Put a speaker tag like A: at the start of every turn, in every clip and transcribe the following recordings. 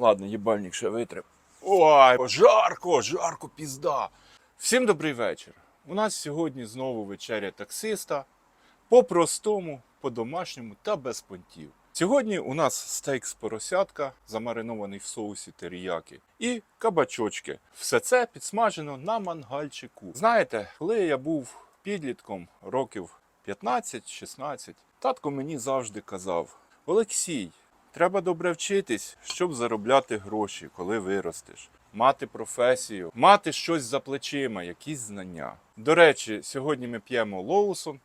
A: Ладно, їбальник ще витрив. Ой, жарко, жарко, пізда. Всім добрий вечір. У нас сьогодні знову вечеря таксиста. По-простому, по-домашньому та без понтів. Сьогодні у нас стейк з поросятка, замаринований в соусі теріяки, і кабачочки. Все це підсмажено на мангальчику. Знаєте, коли я був підлітком років 15-16, татко мені завжди казав: Олексій, треба добре вчитись, щоб заробляти гроші, коли виростеш. Мати професію, мати щось за плечима, якісь знання. До речі, сьогодні ми п'ємо Лоусон,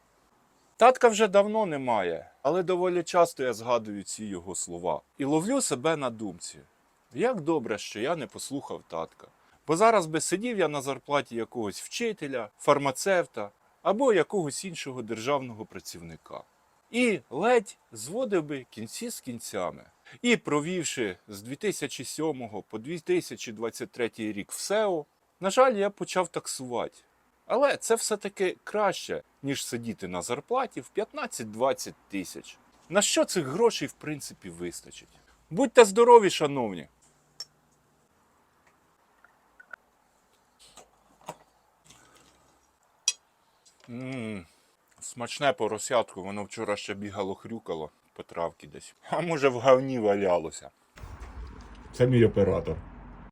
A: Татка вже давно немає, але доволі часто я згадую ці його слова і ловлю себе на думці. Як добре, що я не послухав татка. Бо зараз би сидів я на зарплаті якогось вчителя, фармацевта або якогось іншого державного працівника. І ледь зводив би кінці з кінцями. І провівши з 2007 по 2023 рік в СЕО, на жаль, я почав таксувати. Але це все-таки краще, ніж сидіти на зарплаті в 15-20 тисяч. На що цих грошей, в принципі, вистачить? Будьте здорові, шановні! Ммм, смачне поросятку, воно вчора ще бігало хрюкало по травці десь. А може в говні валялося.
B: Це мій оператор.